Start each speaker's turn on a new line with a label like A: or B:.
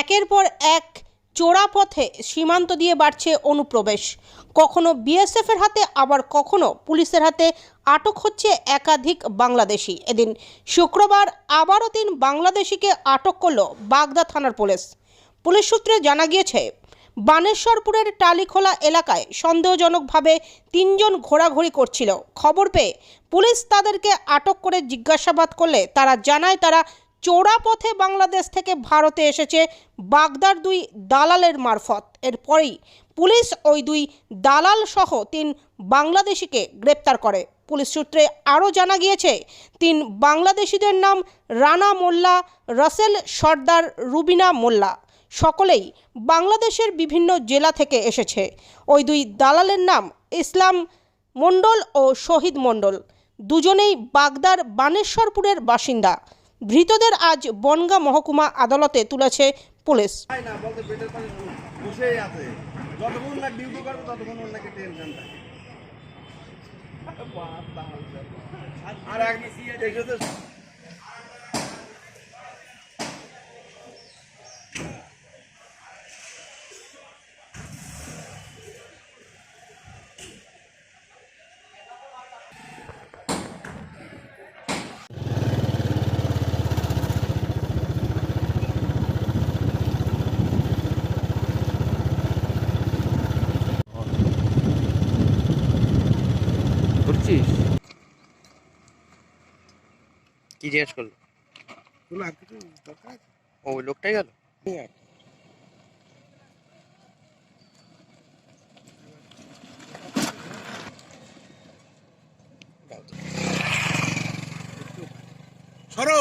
A: একের পর এক চোরা পথে সীমান্ত দিয়ে বাড়ছে অনুপ্রবেশ। কখনো বিএসএফের হাতে, আবার কখনো পুলিশের হাতে আটক হচ্ছে একাধিক বাংলাদেশি। এদিন শুক্রবার আবারও তিন বাংলাদেশিকে আটক করল বাগদা থানার পুলিশ। পুলিশ সূত্রে জানা গিয়েছে, বানেশ্বরপুরের টালিখোলা এলাকায় সন্দেহজনকভাবে তিনজন ঘোরাঘুরি করছিল। খবর পেয়ে পুলিশ তাদেরকে আটক করে জিজ্ঞাসাবাদ করলে তারা জানায় তারা চোরা পথে বাংলাদেশ থেকে ভারতে এসেছে বাগদার দুই দালালের মারফত। এরপরেই পুলিশ ওই দুই দালাল সহ তিন বাংলাদেশিকে গ্রেপ্তার করে। পুলিশ সূত্রে আরও জানা গিয়েছে, তিন বাংলাদেশিদের নাম রানা মোল্লা, রাসেল সর্দার, রুবিনা মোল্লা। সকলেই বাংলাদেশের বিভিন্ন জেলা থেকে এসেছে। ওই দুই দালালের নাম ইসলাম মণ্ডল ও শহীদ মণ্ডল। দুজনেই বাগদার বানেশ্বরপুরের বাসিন্দা। ধৃতদের আজ বনগা মহকুমা আদালতে তুলেছে পুলিশ।
B: খায়
C: করছিস কি জিজ্ঞেস করল?
B: কোনো আর কিছু দরকার আছে?
C: ও ওই লোকটাই গেল?
B: আর। সরো!